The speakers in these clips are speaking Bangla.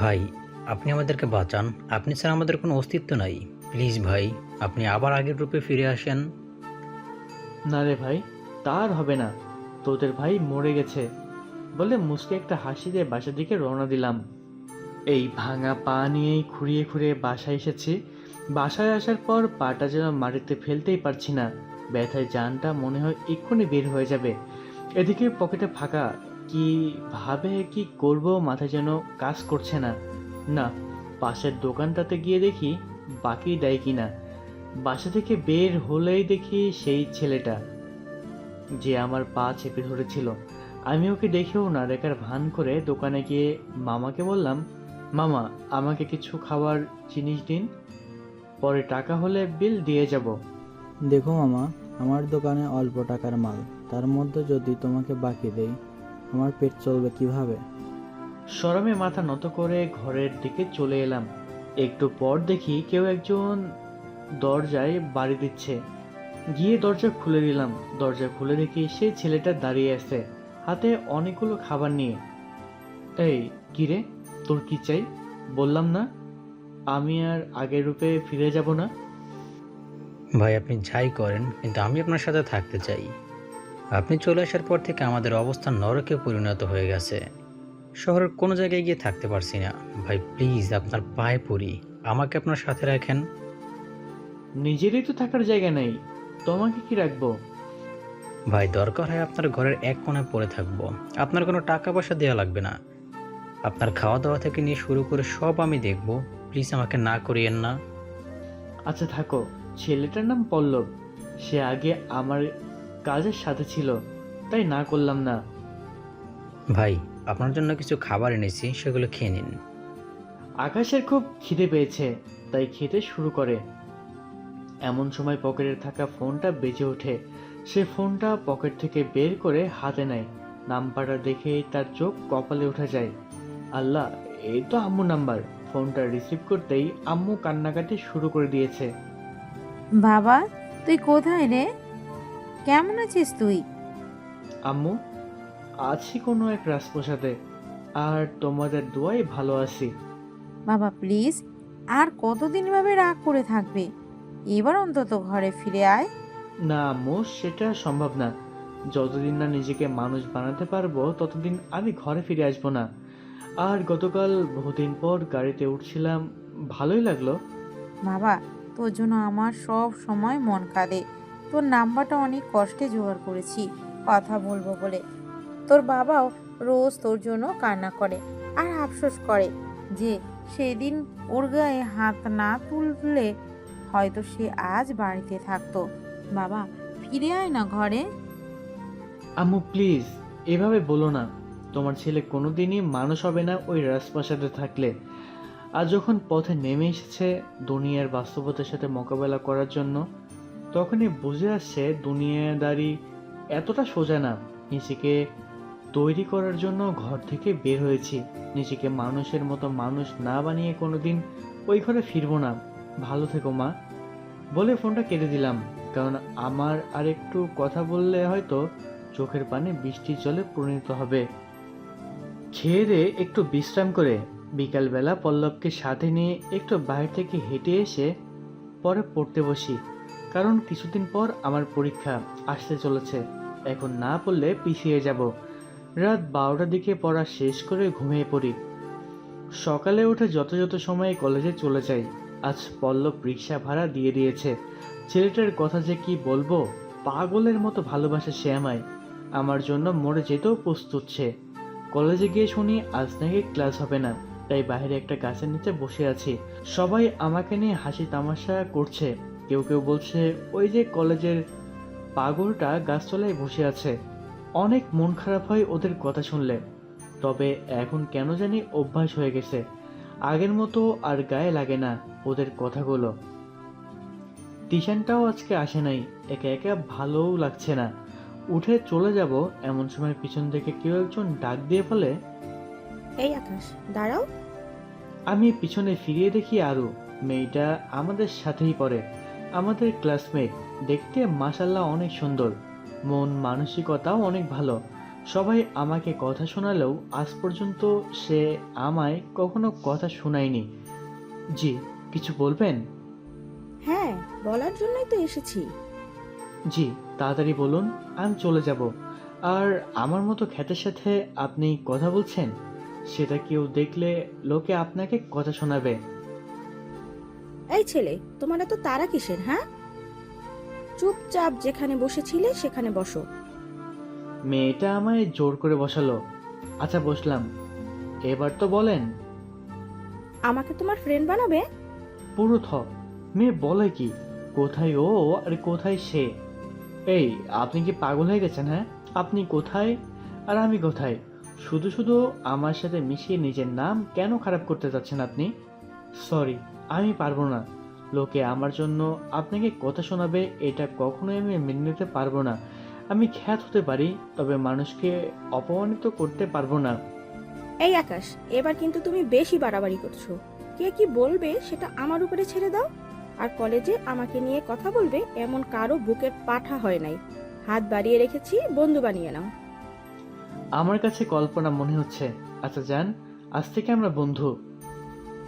ভাই, আপনি আমাদেরকে বাঁচান। আপনি ছাড়া আমাদের কোনো অস্তিত্ব নাই। প্লিজ ভাই, আপনি আবার আগের রূপে ফিরে আসেন। না রে ভাই তার হবে না। তোদের ভাই মরে গেছে। বলে মুসকে একটা হাসি দিয়ে বাসার দিকে রওনা দিলাম। এই ভাঙা পা নিয়েই খুঁড়িয়ে খুঁড়িয়ে বাসায় এসেছি। বাসায় আসার পর পাটা যেন মাটিতে ফেলতেই পারছি না। ব্যথায় জানটা মনে হয় এক্ষুনি বের হয়ে যাবে। এদিকে পকেটে ফাঁকা কি ভাবে, কি করব, মাথায় যেন কাজ করছে না। না, পাশের দোকানটাতে গিয়ে দেখি বাকি দেয় কি না বাসা থেকে বের হলেই দেখি সেই ছেলেটা। যে আমার পা চেপে ধরেছিল। আমি ওকে দেখেও না, দেখার ভান করে দোকানে গিয়ে মামাকে বললাম, মামা, আমাকে কিছু খাবার জিনিস দিন। পরে টাকা হলে বিল দিয়ে যাব। দেখো মামা, আমার দোকানে অল্প টাকার মাল। তার মধ্যে যদি তোমাকে বাকি দেই আমার পেট চলবে কীভাবে? সরমে মাথা নত করে ঘরের দিকে চলে এলাম। একটু পর দেখি কেউ একজন দরজায় বাড়ি দিচ্ছে। গিয়ে দরজা খুলে দিলাম দরজা খুলে দেখি সেই ছেলেটা দাঁড়িয়ে আছে হাতে অনেকগুলো খাবার নিয়ে। এই কিরে তোর কি চাই? বললাম না। আমি আর আগের রূপে ফিরে যাব না। ভাই আপনি যাই করেন কিন্তু আমি আপনার সাথে থাকতে চাই। আপনি চলে আসার পর থেকে আমাদের অবস্থা নরকে পরিণত হয়ে গেছে। শহরের কোনো জায়গায় গিয়ে থাকতে পারছি না। ভাই প্লিজ আপনার পায়ে পড়ি। আমাকে আপনার সাথে রাখেন। নিজেরই তো থাকার জায়গা নেই। তোমাকে কি রাখব? ভাই দরকার হয় আপনার ঘরের এক কোণে পড়ে থাকব। আপনার কোনো টাকা পয়সা দেওয়া লাগবে না। আপনার খাওয়া দাওয়া থেকে নিয়ে শুরু করে সব আমি দেখব। প্লিজ আমাকে না করিয়েন না। আচ্ছা থাকো। ছেলেটার নাম পল্লব। সে আগে আমার কাজের সাথে ছিল তাই না করলাম না। ভাই আপনার জন্য কিছু খাবার এনেছি সেগুলো খেয়ে নিন। আকাশের খুব খিদে পেয়েছে তাই খেতে শুরু করে। এমন সময় পকেটে থাকা ফোনটা বেজে ওঠে। সে ফোনটা পকেট থেকে বের করে হাতে নেয়। নাম্বারটা দেখেই তার চোখ কপালে উঠে যায়। আল্লাহ এই তো আম্মু নাম্বার। ফোনটা রিসিভ করতেই আম্মু কান্নাকাটি শুরু করে দিয়েছে। বাবা তুই কোথায় রে? কেমন আছিস তুই? আম্মু আছি কোনো এক রাজপ্রসাদে আর তোমাদের দোয়াই ভালো আছি। বাবা প্লিজ আর কতদিন ভাবে রাগ করে থাকবে? এবার অন্তত ঘরে ফিরে আয়। না আম্মু সেটা সম্ভব না। যতদিন না নিজেকে মানুষ বানাতে পারব ততদিন আমি ঘরে ফিরে আসব না। আর গতকাল বহুদিন পর গাড়িতে উঠছিলাম ভালোই লাগল। বাবা তোর জন্য আমার সব সময় মন কাঁদে। তোর নাম্বারটা অনেক কষ্টে জোগাড় করেছি, কথা বলব বলে। তোর বাবাও রোজ তোর জন্য কান্না করে আর আফসোস করে যে সেদিন ওর গায়ে হাত না তুললে হয়তো সে আজ বাড়িতে থাকতো। বাবা, ফিরে আয় না ঘরে। আম্মু, প্লিজ, এভাবে বলো না। তোমার ছেলে কোনোদিনই মানুষ হবে না ওই রাজপ্রাসাদে থাকলে। আর যখন পথে নেমে এসেছে দুনিয়ার বাস্তবতার সাথে মোকাবেলা করার জন্য তখনই বুঝে আসছে দুনিয়াদারি এতটা সোজা না। নিজেকে তৈরি করার জন্য ঘর থেকে বের হয়েছি। নিজেকে মানুষের মতো মানুষ না বানিয়ে কোনোদিন ওই ঘরে ফিরবো না। ভালো থেকো, মা। বলে ফোনটা কেটে দিলাম, কারণ আমার আর একটু কথা বললে হয়তো চোখের পানে বৃষ্টির জলে পরিণত হবে। খেয়ে একটু বিশ্রাম করে। বিকালবেলা পল্লবকে সাথে নিয়ে একটু বাইরে থেকে হেঁটে এসে পরে পড়তে বসি। কারণ কিছুদিন পর আমার পরীক্ষা আসতে চলেছে। এখন না পড়লে পিছিয়ে যাব। রাত বারোটার দিকে পড়া শেষ করে ঘুমিয়ে পড়ি। সকালে উঠে যত সময়ে কলেজে চলে যাই। আজ পল্লব রিক্সা ভাড়া দিয়ে দিয়েছে। ছেলেটার কথা যে কি বলব, পাগলের মতো ভালোবাসে সে আমায়। আমার জন্য মরে যেতেও প্রস্তুত সে। কলেজে গিয়ে শুনি আজ নাকি ক্লাস হবে না, তাই বাইরে একটা গাছের নিচে বসে আছি। সবাই আমাকে নিয়ে হাসি তামাশা করছে। কেউ কেউ বলছে ওই যে কলেজের পাগলটা গাছতলায় বসে আছে। অনেক মন খারাপ হয় ওদের কথা শুনলে। তবে এখন কেন জানি অভ্যাস হয়ে গেছে। আগের মতো আর গায়ে লাগে না ওদের কথাগুলো। টিশানটাও আজকে আসে নাই। একা একা ভালোও লাগছে না। উঠে চলে যাব এমন সময় পিছন থেকে কেউ একজন ডাক দিয়ে বলে এই আকাশ দাঁড়াও। আমি পিছনে ফিরিয়ে দেখি আরু। মেয়েটা আমাদের সাথেই পড়ে। আমাদের ক্লাসমেট দেখতে মাসাল্লাহ অনেক সুন্দর। মন মানসিকতাও অনেক ভালো। সবাই আমাকে কথা শোনালেও আজ পর্যন্ত সে আমায় কখনো কথা শোনায়নি। জি কিছু বলবেন? হ্যাঁ বলার জন্যই তো এসেছি। জি তাড়াতাড়ি বলুন আমি চলে যাব। আর আমার মতো খ্যাতের সাথে আপনি কথা বলছেন? সেটা কেউ দেখলে লোকে আপনাকে কথা শোনাবে। এই ছেলে তোমার এত তারা কিসের হ্যাঁ? চুপচাপ যেখানে বসেছিলে সেখানে বসো। মেয়েটা আমায় জোর করে বসালো। আচ্ছা বসলাম। এবার তো বলেন। আমাকে তোমার ফ্রেন্ড বানাবে? পুরো থ। মেয়ে বলে কি? কোথায় ও আর কোথায় সে? এই আপনি কি পাগল হয়ে গেছেন হ্যাঁ? আপনি কোথায় আর আমি কোথায়? শুধু শুধু আমার সাথে মিশিয়ে নিজের নাম কেন খারাপ করতে যাচ্ছেন আপনি? সরি আমি পারব না। লোকে আমার জন্য আপনাকে কথা শোনাবে এটা কখনোই আমি মেনে নিতে পারব না। আমি খ্যাত হতে পারি তবে মানুষকে অপমানিত করতে পারব না। এই আকাশ এবার কিন্তু তুমি বেশি বাড়াবাড়ি করছ। কে কি বলবে সেটা আমার উপরে ছেড়ে দাও। আর কলেজে আমাকে নিয়ে কথা বলবে এমন কারও বুকের পাঠা হয় নাই। হাত বাড়িয়ে রেখেছি বন্ধু বানিয়ে নাও। আমার কাছে কল্পনা মনে হচ্ছে। আচ্ছা যান আজ থেকে আমরা বন্ধু।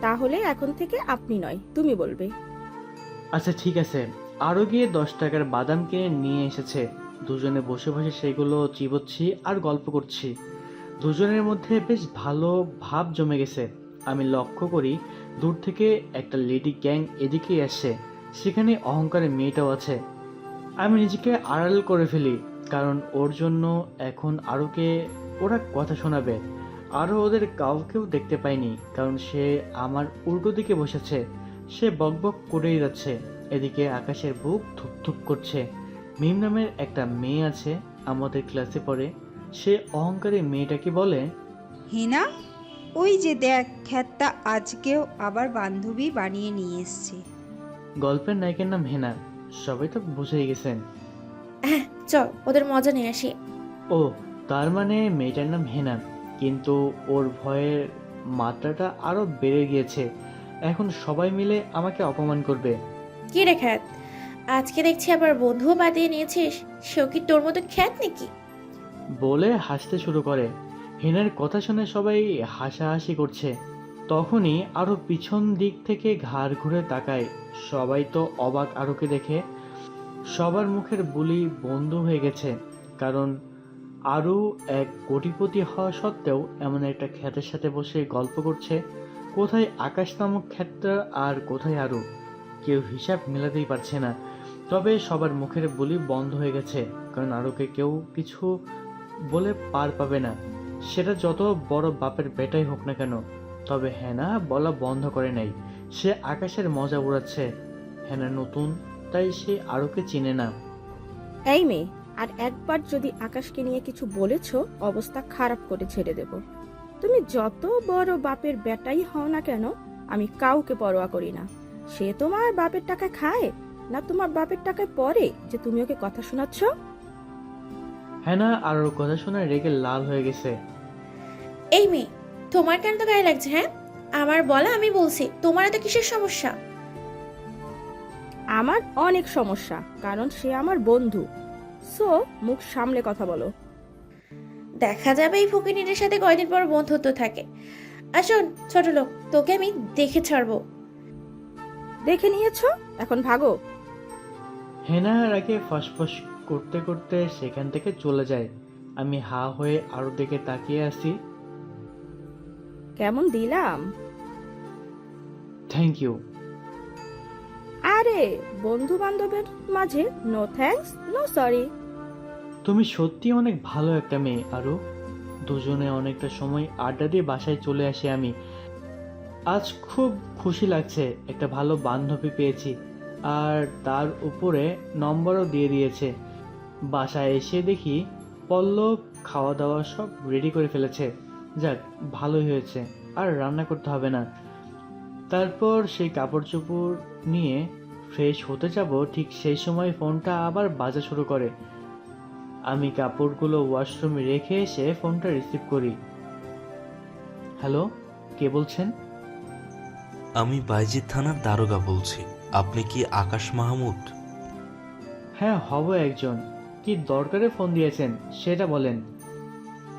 তাহলে এখন থেকে আপনি নয়, তুমি বলবে। আচ্ছা ঠিক আছে। আরও গিয়ে দশ টাকার বাদাম কিনে নিয়ে এসেছে। দুজনে বসে বসে সেগুলো চিবোচ্ছি আর গল্প করছি। দুজনের মধ্যে বেশ ভালো ভাব জমে গেছে। আমি লক্ষ্য করি দূর থেকে একটা লেডি গ্যাং এদিকেই আসছে সেখানে অহংকারের মেয়েটাও আছে। আমি নিজেকে আড়াল করে ফেলি, কারণ ওর জন্য এখন আরোকে ওরা কথা শোনাবে। আরও ওদের কাউকেও দেখতে পাইনি কারণ সে আমার উল্টো দিকে বসেছে। সে বকবক করেই যাচ্ছে এদিকে আকাশের বুক ধুপধুপ করছে। মিম নামের একটা মেয়ে আছে আমাদের ক্লাসে পড়ে। সে অহংকারী মেয়েটাকে বলে? হিনা ওই যে দেখ খ্যাতটা আজকেও আবার বান্ধবী বানিয়ে নিয়ে এসছে। গল্পের নায়কের নাম হেনা সবাই তো বুঝেই গেছেন। হ্যাঁ চল ওদের মজা নিয়ে আসি। ও তার মানে মেয়েটার নাম হেনা। কিন্তু ওর ভয়ের মাত্রাটা আরও বেড়ে গিয়েছে। এখন সবাই মিলে আমাকে অপমান করবে। কি রে খ্যাত? আজকে দেখছি আবার বন্ধুও বাদিয়ে নিয়েছিস। সেও কি তোর মতো খ্যাত নাকি? বলে হাসতে শুরু করে। হেনার কথা শুনে সবাই হাসাহাসি করছে। তখনই আরও পিছন দিক থেকে ঘাড় ঘুরে তাকায়। সবাই তো অবাক আরোকে দেখে। সবার মুখের বুলি বন্ধ হয়ে গেছে। কারণ আরও এক কোটিপতি হওয়া সত্ত্বেও এমন একটা খ্যাতের সাথে বসে গল্প করছে, কোথায় আকাশ নামক খ্যাতটা আর কোথায় আরও? কেউ হিসাব মেলাতেই পারছে না। তবে সবার মুখের বলি বন্ধ হয়ে গেছে, কারণ আরোকে কেউ কিছু বলে পার পাবে না। সেটা যত বড় বাপের বেটাই হোক না কেন, তবে হ্যানা বলা বন্ধ করে নাই। সে আকাশের মজা উড়াচ্ছে। হ্যানা নতুন, তাই সে আরোকে চিনে না। এই মেয়ে আর একবার যদি আকাশকে নিয়ে কিছু বলেছ অবস্থা খারাপ করে ছেড়ে দেব। তুমি যত বড় বাপের বেটাই হও না কেন আমি কাউকে পরোয়া করি না। সে তোমার বাপের টাকা খায় না তোমার বাপের টাকায় পরে যে তুমি ওকে কথা শোনাচ্ছ? হ্যানা আর ওর কথা শুনে রেগে লাল হয়ে গেছে। এই মেয়ে তোমার কেন তো গায়ে লাগছে হ্যাঁ? আমার বলা আমি বলছি তোমার এত কিসের সমস্যা? আমার অনেক সমস্যা কারণ সে আমার বন্ধু। সো মুখ সামলে কথা বলো। দেখা যাবে এই ফকিনীদের সাথে কয়দিন পর বন্ধুত্ব থাকে। আসুন ছোট লোক তোকে আমি দেখে ছাড়বো। দেখে নিয়েছো? এখন ভাগো। হেনা রাগে ফসফস করতে করতে সেখান থেকে চলে যায়। আমি হা হয়ে আরও দিকে তাকিয়ে আছি। কেমন দিলাম? Thank you. আরে বন্ধু বান্ধবের মাঝে নো থ্যাঙ্কস নো সরি তুমি সত্যি অনেক ভালো একটা মেয়ে আরও দুজনে অনেকটা সময় আড্ডা দিয়ে বাসায় চলে আসি আমি। আজ খুব খুশি লাগছে, একটা ভালো বান্ধবী পেয়েছি। আর তার উপরে নম্বরও দিয়ে দিয়েছে। বাসায় এসে দেখি পল্লব খাওয়া দাওয়া সব রেডি করে ফেলেছে। যাক, ভালোই হয়েছে, আর রান্না করতে হবে না। তারপর সেই কাপড় চোপড় নিয়ে ফ্রেশ হতে যাব ঠিক সেই সময় ফোনটা আবার বাজা শুরু করে। আমি কাপড়গুলো ওয়াশরুমে রেখে এসে ফোনটা রিসিভ করি। হ্যালো কে বলছেন? আমি বাইজিৎ থানার দারোগা বলছি। আপনি কি আকাশ মাহমুদ? হ্যাঁ হব একজন। কি দরকারে ফোন দিয়েছেন সেটা বলেন।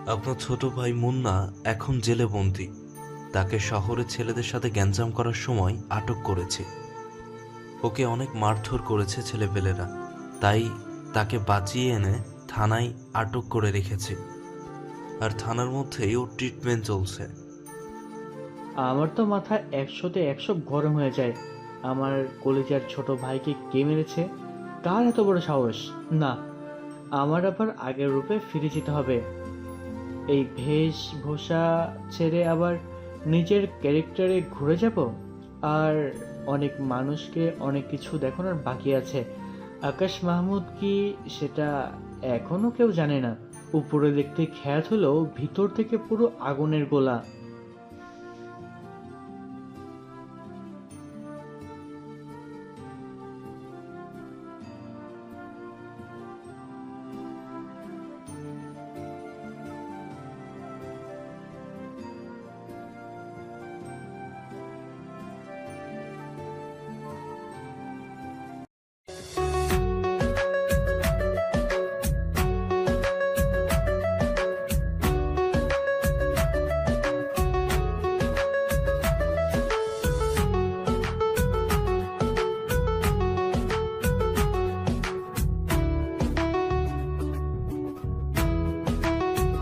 আপনার ছোট ভাই মুন্না এখন জেলে বন্দি। তাকে শহরে ছেলেদের সাথে গ্যাঞ্জাম করার সময় আটক করেছে। ওকে অনেক মারধর করেছে ছেলেপেলেরা। তাই তাকে বাঁচিয়ে এনে থানায় আটক করে রেখেছে। আর থানার মধ্যেই ওর ট্রিটমেন্ট চলছে। আমার তো মাথা একশোতে একশো গরম হয়ে যায়। আমার কলেজের ছোট ভাইকে কে মেরেছে? কার এত বড় সাহস? না, আমার আবার আগের রূপে ফিরে যেতে হবে। এই ভেষভূষা ছেড়ে আবার নিজের ক্যারেক্টারে ঘুরে যাব? আর অনেক মানুষকে অনেক কিছু দেখানোর বাকি আছে। আকাশ মাহমুদ কি সেটা এখনও কেউ জানে না। উপরে দেখতে খ্যাত হলেও ভিতর থেকে পুরো আগুনের গোলা।